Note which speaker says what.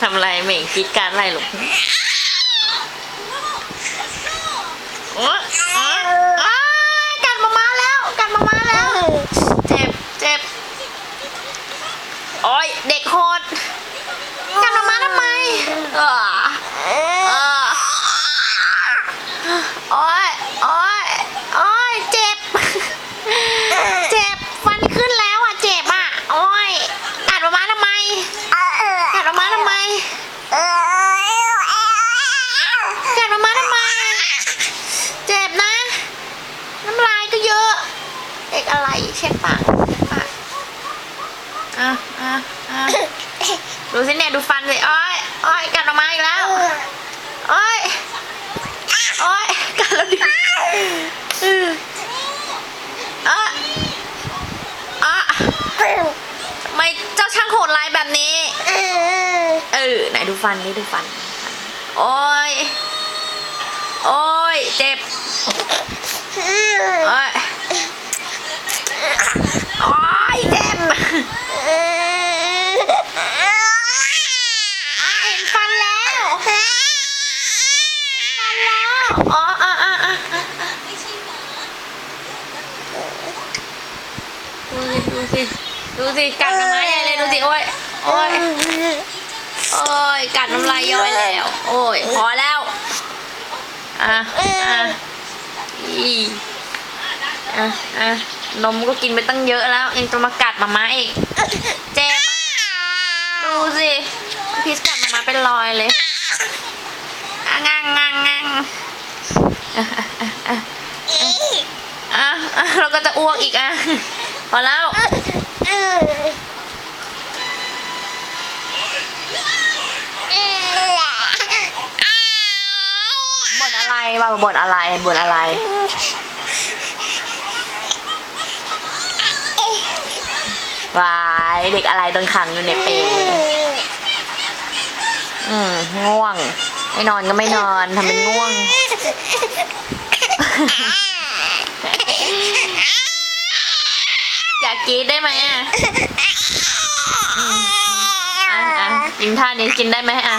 Speaker 1: ทำอะไรเหม่งคิดการอะไรลูกโอ๊ยโอ๊ยอ้ายกัดมามาแล้วกัดมามาแล้ว เจ็บเจ็บโอ๊ยเด็กโหดกัดมามาทำไมเออเออโอ้ยโอ้ยโอ้ยเจ็บ เจ็บ ฟันขึ้นแล้วอะ เจ็บอะ โอ้ยกัดมามาทำไม กัดมามาทำไม กัดมามาทำไม เจ็บนะ น้ำลายก็เยอะ เด็กอะไรเช็ดปากเช็ดปากอะอะอะดูสิเนี่ยดูฟันสิอ้อยอ้อยกัดออกมาอีกแล้วอ้อยอ้อยกัดแล้วดิเอออะอะทำไมเจ้าช่างโหดร้ายแบบนี้เออไหนดูฟันนี่ดูฟันฟันโอ้ยโอ้ยเจ็บโอ้ย โอ้ย เจ็บอะเห็นฟันแล้ว ฟัน แล้วอ๋ออะอะอะอะดูสิดูสิดูสิกัดน้ำลายใหญ่เลยดูสิโอ้ยโอ้ยโอ้ยกัดน้ำลายย้อยแล้ว โอ้ยพอแล้วอะอะอีอะอะนมก็กินไปตั้งเยอะแล้วยังจะมากัดมาม่าอีกเจ็บดูสิพิสกัดมาม่าเป็นรอยเลยอะงังงังงัง อะอะอะเราก็จะอ้วกอีกอะพอแล้วบ่นอะไรบ้าบ่นอะไรบ่นอะไรวายเด็กอะไรโดนขังอยู่ในเปรอืมง่วง ไม่นอนก็ไม่นอนทำเป็นง่วง อยากกินได้ไหมอะอืมอะอะกินท่านี้กินได้ไหมอะ